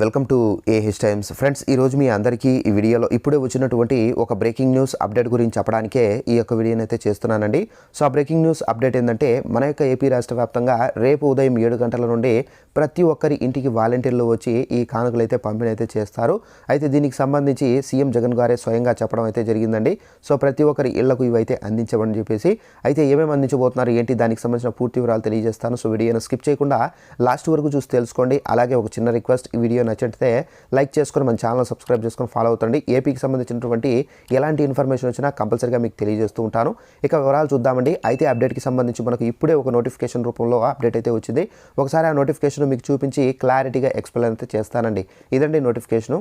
Welcome to A H times friends ఈరోజు మీ అందరికీ ఈ వీడియోలో ఇప్పుడే వచ్చినటువంటి ఒక బ్రేకింగ్ న్యూస్ అప్డేట్ గురించి చెప్పడానికే ఈ యొక్క వీడియోని అయితే చేస్తున్నానండి. సో ఆ బ్రేకింగ్ న్యూస్ అప్డేట్ ఏంటంటే మన యొక్క ఏపీ రాష్ట్ర వ్యాప్తంగా రేపు ఉదయం ఏడు గంటల నుండి ప్రతి ఒక్కరి ఇంటికి వాలంటీర్లు వచ్చి ఈ కానుకలు అయితే పంపిణీ అయితే చేస్తారు. అయితే దీనికి సంబంధించి సీఎం జగన్ గారే స్వయంగా చెప్పడం అయితే జరిగిందండి. సో ప్రతి ఒక్కరి ఇళ్ళకు ఇవైతే అందించమని చెప్పేసి అయితే ఏమేమి అందించబోతున్నారు ఏంటి దానికి సంబంధించిన పూర్తి వివరాలు తెలియజేస్తాను. సో వీడియోను స్కిప్ చేయకుండా లాస్ట్ వరకు చూసి తెలుసుకోండి. అలాగే ఒక చిన్న రిక్వెస్ట్ ఈ వీడియో నచ్చితే లైక్ చేసుకొని మన ఛానల్ సబ్స్క్రైబ్ చేసుకొని ఫాలో అవుతండి ఏపీకి సంబంధించినటువంటి ఎలాంటి ఇన్ఫర్మేషన్ వచ్చినా కంపల్సరీగా మీకు తెలియజేస్తూ ఉంటాను. ఇక వివరాలు చూద్దామండి. అయితే అప్డేట్కి సంబంధించి మనకు ఇప్పుడే ఒక నోటిఫికేషన్ రూపంలో అప్డేట్ అయితే వచ్చింది. ఒకసారి ఆ నోటిఫికేషన్ మీకు చూపించి క్లారిటీగా ఎక్స్ప్లెయిన్ అయితే చేస్తానండి. ఇదండి నోటిఫికేషను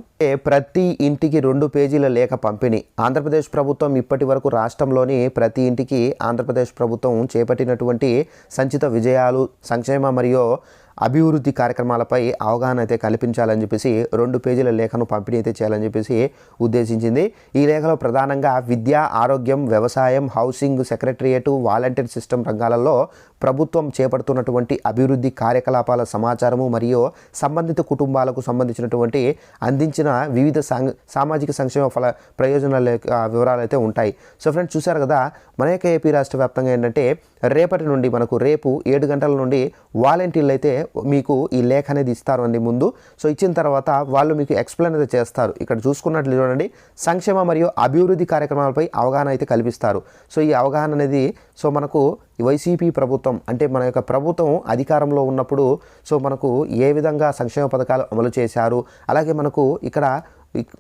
ప్రతి ఇంటికి రెండు పేజీల లేఖ పంపిణీ. ఆంధ్రప్రదేశ్ ప్రభుత్వం ఇప్పటి వరకు రాష్ట్రంలోని ప్రతి ఇంటికి ఆంధ్రప్రదేశ్ ప్రభుత్వం చేపట్టినటువంటి సంచిత విజయాలు సంక్షేమ మరియు అభివృద్ధి కార్యక్రమాలపై అవగాహన అయితే కల్పించాలని చెప్పేసి రెండు పేజీల లేఖను పంపిణీ అయితే చేయాలని చెప్పేసి ఉద్దేశించింది. ఈ లేఖలో ప్రధానంగా విద్య ఆరోగ్యం వ్యవసాయం హౌసింగ్ సెక్రటరియేటు వాలంటీర్ సిస్టమ్ రంగాలలో ప్రభుత్వం చేపడుతున్నటువంటి అభివృద్ధి కార్యకలాపాల సమాచారము మరియు సంబంధిత కుటుంబాలకు సంబంధించినటువంటి అందించిన వివిధ సాంగ్ సామాజిక సంక్షేమ ఫల ప్రయోజనాల వివరాలు అయితే ఉంటాయి. సో ఫ్రెండ్స్ చూశారు కదా మన యొక్క ఏపీ రాష్ట్ర వ్యాప్తంగా ఏంటంటే రేపటి నుండి మనకు రేపు ఏడు గంటల నుండి వాలంటీర్లు అయితే మీకు ఈ లేఖ అనేది ఇస్తారు అండి ముందు. సో ఇచ్చిన తర్వాత వాళ్ళు మీకు ఎక్స్ప్లెయిన్ అయితే చేస్తారు. ఇక్కడ చూసుకున్నట్లు చూడండి సంక్షేమ మరియు అభివృద్ధి కార్యక్రమాలపై అవగాహన అయితే కల్పిస్తారు. సో ఈ అవగాహన అనేది సో మనకు వైసీపీ ప్రభుత్వం అంటే మన యొక్క ప్రభుత్వం అధికారంలో ఉన్నప్పుడు సో మనకు ఏ విధంగా సంక్షేమ పథకాలు అమలు చేశారు అలాగే మనకు ఇక్కడ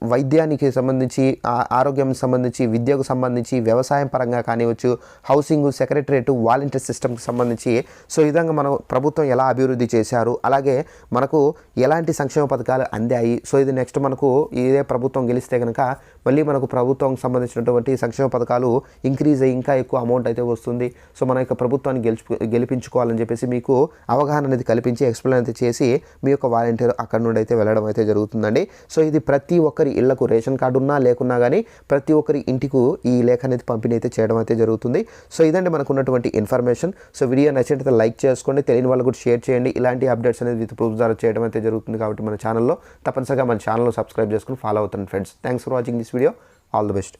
వైద్యానికి సంబంధించి ఆ- ఆరోగ్యం సంబంధించి విద్యకు సంబంధించి వ్యవసాయం పరంగా కానివచ్చు హౌసింగ్ సెక్రటరేట్ వాలంటీర్ సిస్టమ్కి సంబంధించి సో ఈ విధంగా మనం ప్రభుత్వం ఎలా అభివృద్ధి చేశారు అలాగే మనకు ఎలాంటి సంక్షేమ పథకాలు అందాయి సో ఇది నెక్స్ట్ మనకు ఇదే ప్రభుత్వం గెలిస్తే కనుక మళ్ళీ మనకు ప్రభుత్వం సంబంధించినటువంటి సంక్షేమ పథకాలు ఇంక్రీజ్ అయ్యి ఇంకా ఎక్కువ అమౌంట్ అయితే వస్తుంది. సో మన యొక్క ప్రభుత్వాన్ని గెలుచు గెలిపించుకోవాలని చెప్పేసి మీకు అవగాహన అనేది కల్పించి ఎక్స్ప్లెయిన్ అయితే చేసి మీ యొక్క వాలంటీర్ అక్కడ నుండి అయితే వెళ్ళడం అయితే జరుగుతుందండి. సో ఇది ప్రతి ఒక్కరి ఇళ్ళకు రేషన్ కార్డు ఉన్నా లేకున్నా కానీ ప్రతి ఒక్కరి ఇంటికి ఈ లేఖ అనేది పంపిణీ అయితే చేయడం అయితే జరుగుతుంది. సో ఇదండి మనకు ఉన్నటువంటి ఇన్ఫర్మేషన్. సో వీడియో నచ్చినట్లయితే లైక్ చేసుకోండి తెలియని వాళ్ళు కూడా షేర్ చేయండి. ఇలాంటి అప్డేట్స్ అనేది విత్ ప్రూఫ్ ద్వారా చేయడం అయితే జరుగుతుంది కాబట్టి మన ఛానల్లో. తప్పనిసరిగా మన ఛానల్లో సబ్స్క్రైబ్ చేసుకుని ఫాలో అవుతుంది friends. Thanks for watching this video. All the best.